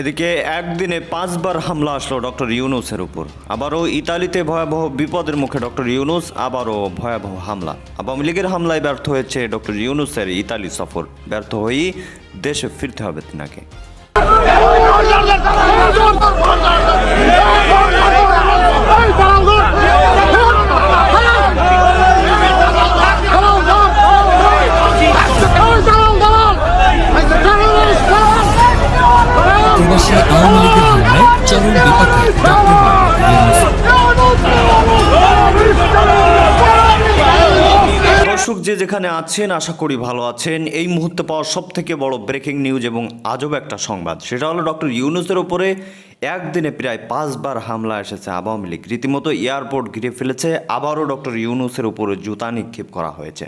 এদিকে একদিনে পাঁচবার হামলা আসলো ডক্টর ইউনুসের উপর। আবারও ইতালিতে ভয়াবহ বিপদের মুখে ডক্টর ইউনুস, আবারও ভয়াবহ হামলা। আওয়ামী লীগের হামলায় ব্যর্থ হয়েছে ডক্টর ইউনুসের ইতালি সফর। ব্যর্থ হয়েই দেশে ফিরতে হবে তিনাকে। প্রবাসী আওয়ামী চরম ডক্টর দর্শক যে যেখানে আছেন, আশা করি ভালো আছেন। এই মুহূর্তে পাওয়া সব থেকে বড় ব্রেকিং নিউজ এবং আজব একটা সংবাদ। সেটা হলো ডক্টর ইউনুসের ওপরে একদিনে প্রায় পাঁচবার হামলা এসেছে আওয়ামী লীগ। রীতিমতো এয়ারপোর্ট ঘিরে ফেলেছে, আবারও ডক্টর ইউনুসের উপরে জুতা নিক্ষেপ করা হয়েছে।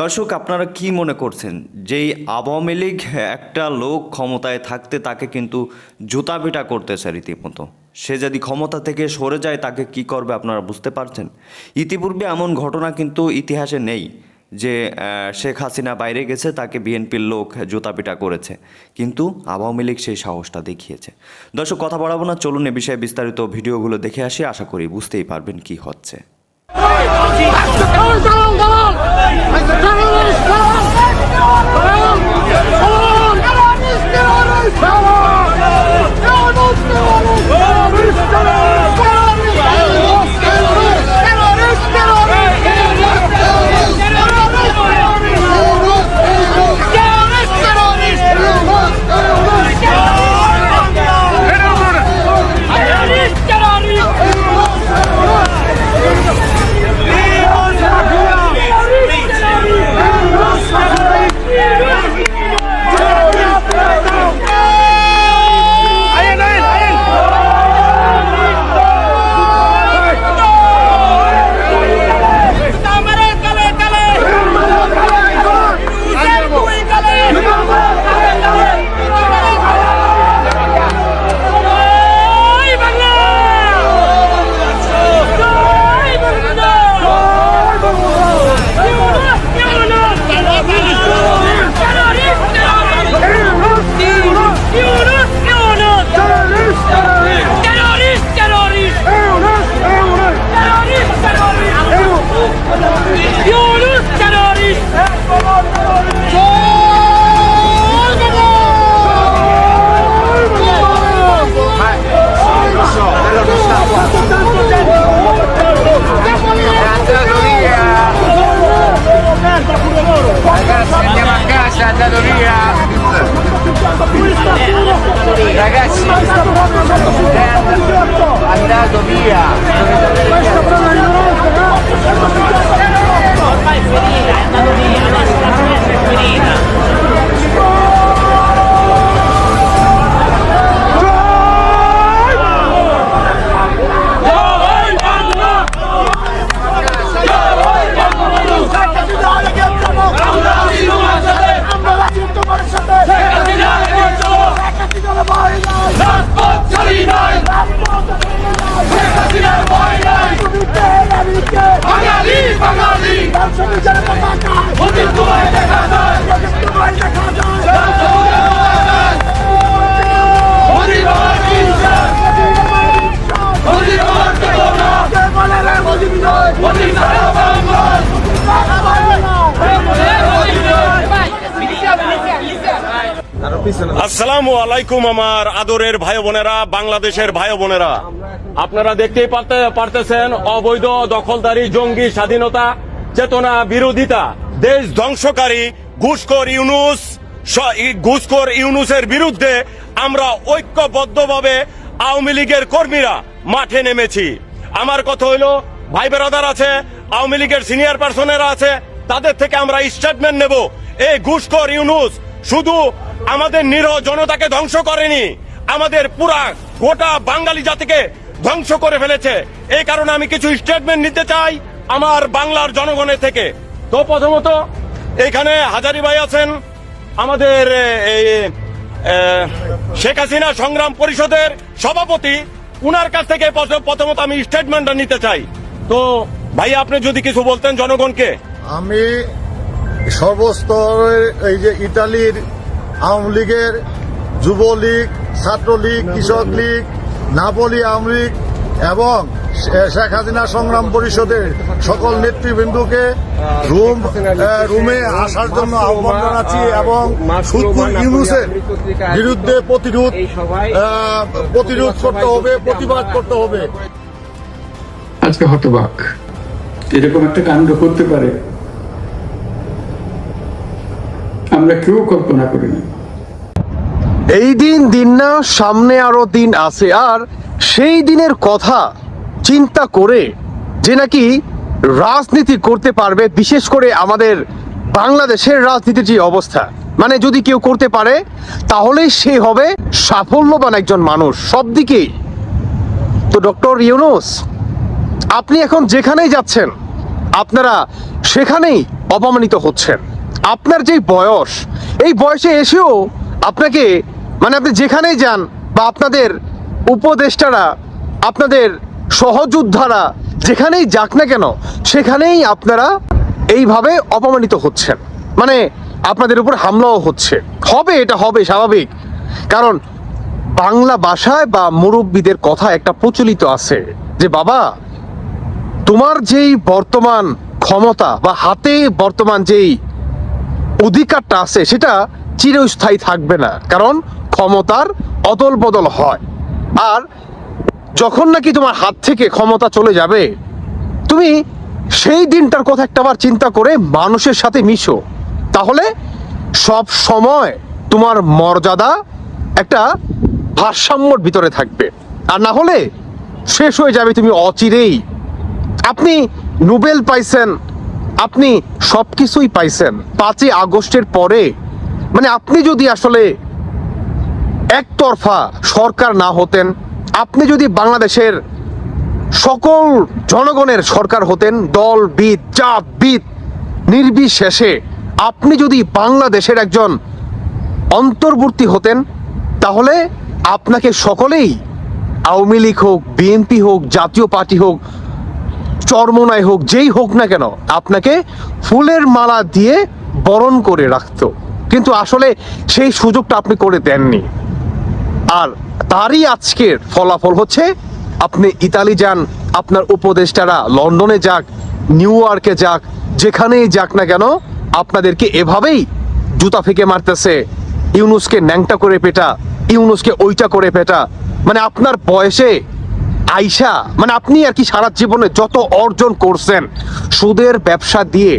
দর্শক, আপনারা কি মনে করছেন? যেই আওয়ামী লীগ একটা লোক ক্ষমতায় থাকতে তাকে কিন্তু জুতা পিটা করতেছে রীতিমতো। সে যদি ক্ষমতা থেকে সরে যায়, তাকে কি করবে আপনারা বুঝতে পারছেন? ইতিপূর্বে এমন ঘটনা কিন্তু ইতিহাসে নেই। যে শেখ হাসিনা বাইরে গেছে, তাকে বিএনপির লোক জুতাপিটা করেছে। কিন্তু আওয়ামী লীগ সেই সাহসটা দেখিয়েছে। দর্শক, কথা বাড়াবো না, চলুন এ বিষয়ে বিস্তারিত ভিডিওগুলো দেখে আসি। আশা করি বুঝতেই পারবেন কি হচ্ছে। Ragazzi, è andato via. Questo problema di Ormai è finita, è andato via, adesso la finestra è finita. আসসালামু আলাইকুম আমার আদরের ভাই বোনেরা, বাংলাদেশের ভাই বোনেরা। আপনারা দেখতেই পারতে- পারতেছেন অবৈধ দখলদারি, জঙ্গি স্বাধীনতা, চেতনা বিরোধিতা। দেশ ধ্বংসকারী ঘুষখোর ইউনুস ঘুষখোর ইউনুসের বিরুদ্ধে আমরা ঐক্যবদ্ধভাবে আওয়ামী লীগের কর্মীরা মাঠে নেমেছি। আমার কথা হইল, ভাই বেরাদার আছে, আওয়ামী লীগের সিনিয়র পার্সনেরা আছে, তাদের থেকে আমরা স্টেটমেন্ট নেব। এই ঘুষখোর ইউনুস শুধু আমাদের নিরহ জনতাকে ধ্বংস করেনি, আমাদের পুরা গোটা বাঙালি জাতিকে ধ্বংস করে ফেলেছে। এই কারণে আমি কিছু স্টেটমেন্ট নিতে চাই আমার বাংলার জনগণের থেকে। তো প্রথমত, এখানে হাজারি ভাই আছেন আমাদের এই শেখ হাসিনা সংগ্রাম পরিষদের সভাপতি। উনার কাছ থেকে প্রথমত আমি স্টেটমেন্টটা নিতে চাই। তো ভাই, আপনি যদি কিছু বলতেন জনগণকে। আমি সর্বস্তরের এই যে ইতালির আওয়ামী লীগের যুবলীগ, ছাত্রলীগ কৃষক লীগ নাপলি আমলিগ এবং শে- শেখ হাসিনা সংগ্রাম পরিষদের সকল নেতৃবৃন্দকে রুম রুমে আসার জন্য আহ্বান জানাচ্ছি এবং সুদপুর ইউনুসের বিরুদ্ধে প্রতিরোধ প্রতিরোধ করতে হবে প্রতিবাদ করতে হবে। আজকে হতবাক। এরকম একটা কাণ্ড করতে পারে আমরা কেউ কল্পনা করিনি এই দিন দিন না সামনে আরও দিন আছে আর সেই দিনের কথা চিন্তা করে যে নাকি রাজনীতি করতে পারবে, বিশেষ করে আমাদের বাংলাদেশের রাজনীতির যে অবস্থা। মানে যদি কেউ করতে পারে, তাহলেই সে হবে সাফল্যবান একজন মানুষ। সব দিকেই তো ডক্টর ইউনুস, আপনি এখন যেখানেই যাচ্ছেন, আপনারা সেখানেই অপমানিত হচ্ছেন। আপনার যে বয়স, এই বয়সে এসেও আপনাকে মানে আপনি যেখানেই যান বা আপনাদের উপদেষ্টারা আপনাদের সহযোদ্ধারা যেখানেই যাক না কেন, সেখানেই আপনারা এইভাবে অপমানিত হচ্ছেন। মানে আপনাদের উপর হামলাও হচ্ছে। হবে, এটা হবে স্বাভাবিক। কারণ বাংলা ভাষায় বা মুরব্বীদের কথা একটা প্রচলিত আছে যে, বাবা, তোমার যেই বর্তমান ক্ষমতা বা হাতে বর্তমান যেই অধিকারটা আছে, সেটা চিরস্থায়ী থাকবে না। কারণ ক্ষমতার অদল বদল হয়। আর যখন নাকি তোমার হাত থেকে ক্ষমতা চলে যাবে, তুমি সেই দিনটার কথা একটা একটাবার চিন্তা করে মানুষের সাথে মিশো। তাহলে সব সময় তোমার মর্যাদা একটা ভারসাম্যর ভিতরে থাকবে। আর না হলে শেষ হয়ে যাবে তুমি অচিরেই। আপনি নোবেল পাইছেন, আপনি সব কিছুই পাইছেন। পাঁচই আগস্টের পরে মানে আপনি যদি আসলে একতরফা সরকার না হতেন আপনি যদি বাংলাদেশের সকল জনগণের সরকার হতেন দল বিদ জাত বিদ নির্বিশেষে আপনি যদি বাংলাদেশের একজন অন্তর্বর্তী হতেন, তাহলে আপনাকে সকলেই আওয়ামী লীগ হোক, বিএনপি হোক, জাতীয় পার্টি হোক চরমনায় হোক, যেই হোক না কেন, আপনাকে ফুলের মালা দিয়ে বরণ করে রাখত। কিন্তু আসলে সেই সুযোগটা আপনি করে দেননি। আর তারই আজকের ফলাফল হচ্ছে, আপনি ইতালি যান, আপনার উপদেষ্টারা লন্ডনে যাক, নিউ ইয়র্কে যাক, যেখানেই যাক না কেন, আপনাদেরকে এভাবেই জুতা ফেকে মারতেছে। ইউনুসকে ন্যাংটা করে পেটা, ইউনুসকে ওইটা করে পেটা। মানে আপনার বয়সে আইসা মানে আপনি আর কি সারা জীবনে যত অর্জন করছেন, সুদের ব্যবসা দিয়ে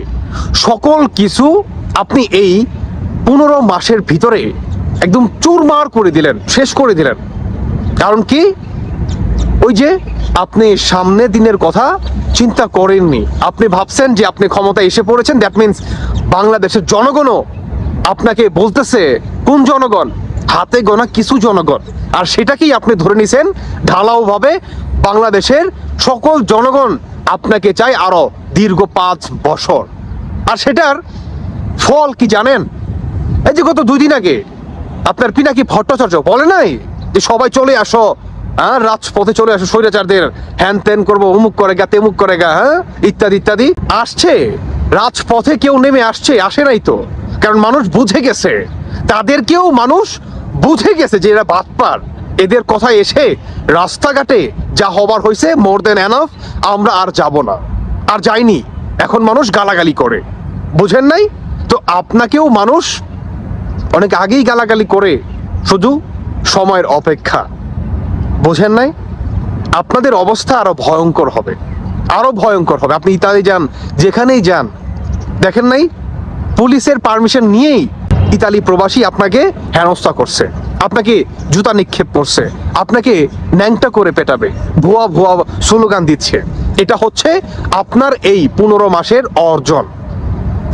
সকল কিছু আপনি এই পনেরো মাসের ভিতরে একদম চুরমার করে দিলেন, শেষ করে দিলেন। কারণ কি? ওই যে আপনি সামনে দিনের কথা চিন্তা করেননি। আপনি ভাবছেন যে আপনি ক্ষমতা এসে পড়েছেন দ্যাট মিন্স বাংলাদেশের জনগণও আপনাকে বলতেছে, কোন জনগণ? হাতে গোনা কিছু জনগণ। আর সেটাকেই আপনি ধরে নিছেন, ঢালাওভাবে বাংলাদেশের সকল জনগণ আপনাকে চাই আরও দীর্ঘ পাঁচ বছর। আর সেটার ফল কি জানেন? এই যে গত দুই দিন আগে আপনার পিনাকি ভট্টাচার্য? বলে নাই? যে সবাই চলে আসো হ্যাঁ? রাজপথে চলে আসো, স্বৈরাচারদের হ্যান ত্যান করব, অমুক করে গা, তেমুক করে গা হ্যাঁ? ইত্যাদি ইত্যাদি। আসছে। রাজপথে কেউ নেমে আসছে, আসে নাই তো। কারণ মানুষ বুঝে গেছে। তাদেরকেও মানুষ বুঝে গেছে যে এরা বাতপার এদের কথা এসে রাস্তাঘাটে যা হবার হয়েছে, মোর দেন এনাফ আমরা আর যাব না। আর যাইনি। এখন মানুষ গালাগালি করে। বুঝেন নাই? তো আপনাকেও মানুষ অনেক আগেই গালাগালি করে শুধু সময়ের অপেক্ষা। বোঝেন নাই? আপনাদের অবস্থা আরও ভয়ঙ্কর হবে। আরও ভয়ঙ্কর হবে। আপনি ইতালি যান, যেখানেই যান। দেখেন নাই? পুলিশের পারমিশন নিয়েই ইতালি প্রবাসী আপনাকে হেনস্থা করছে। আপনাকে জুতা নিক্ষেপ করছে। আপনাকে ন্যাংটা করে পেটাবে। ভুয়া ভুয়া স্লোগান দিচ্ছে। এটা হচ্ছে আপনার এই পনেরো মাসের অর্জন।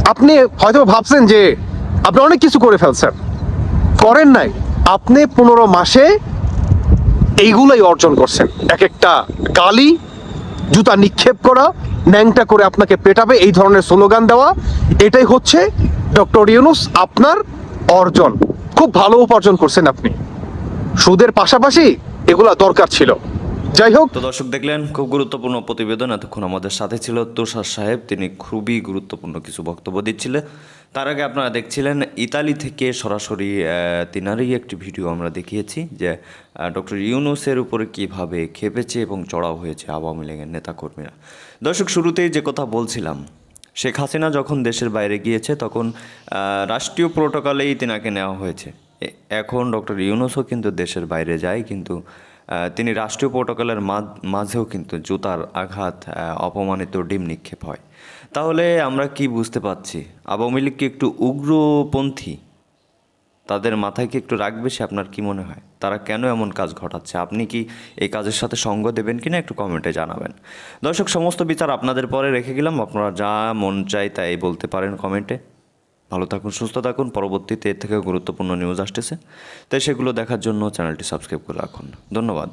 আপনি হয়তো ভাবছেন যে আপনি অনেক কিছু করে ফেলছেন। করেন নাই। আপনি পনেরো মাসে এইগুলাই অর্জন করছেন। এক একটা গালি, জুতা নিক্ষেপ করা, ন্যাংটা করে আপনাকে পেটাবে, এই ধরনের স্লোগান দেওয়া, এটাই হচ্ছে ডক্টর ইউনুস আপনার অর্জন। খুব ভালো উপার্জন করছেন আপনি। সুদের পাশাপাশি এগুলা দরকার ছিল। যাই হোক। তো দর্শক দেখলেন, খুব গুরুত্বপূর্ণ প্রতিবেদন। এতক্ষণ আমাদের সাথে ছিল তুষার সাহেব। তিনি খুবই গুরুত্বপূর্ণ কিছু বক্তব্য দিচ্ছিলেন। তার আগে আপনারা দেখছিলেন ইতালি থেকে সরাসরি তিনারই একটি ভিডিও আমরা দেখিয়েছি যে ডক্টর ইউনুসের উপরে কীভাবে খেপেছে এবং চড়াও হয়েছে আওয়ামী লীগের নেতাকর্মীরা। দর্শক, শুরুতেই যে কথা বলছিলাম, শেখ হাসিনা যখন দেশের বাইরে গিয়েছে তখন রাষ্ট্রীয় প্রোটোকলেই তিনাকে নেওয়া হয়েছে। এখন ডক্টর ইউনুসও কিন্তু দেশের বাইরে যায়, কিন্তু তিনি রাষ্ট্রীয় প্রোটোকলের মাঝ- মাঝেও কিন্তু জুতার আঘাত অপমানিত ডিম নিক্ষেপ হয়। তাহলে আমরা কি বুঝতে পাচ্ছি আওয়ামী লীগ কি একটু উগ্রপন্থী? তাদের মাথায় কি একটু রাগ বেশি আপনার কি মনে হয়? তারা কেন এমন কাজ ঘটাচ্ছে? আপনি কি এই কাজের সাথে সঙ্গ দেবেন কিনা একটু কমেন্টে জানাবেন। দর্শক, সমস্ত বিচার আপনাদের পরে রেখে গেলাম। আপনারা যা মন চাই তাই বলতে পারেন কমেন্টে। ভালো থাকুন, সুস্থ থাকুন। পরবর্তীতে এর থেকে গুরুত্বপূর্ণ নিউজ আসতেছে। তাই সেগুলো দেখার জন্য চ্যানেলটি সাবস্ক্রাইব করে রাখুন। ধন্যবাদ।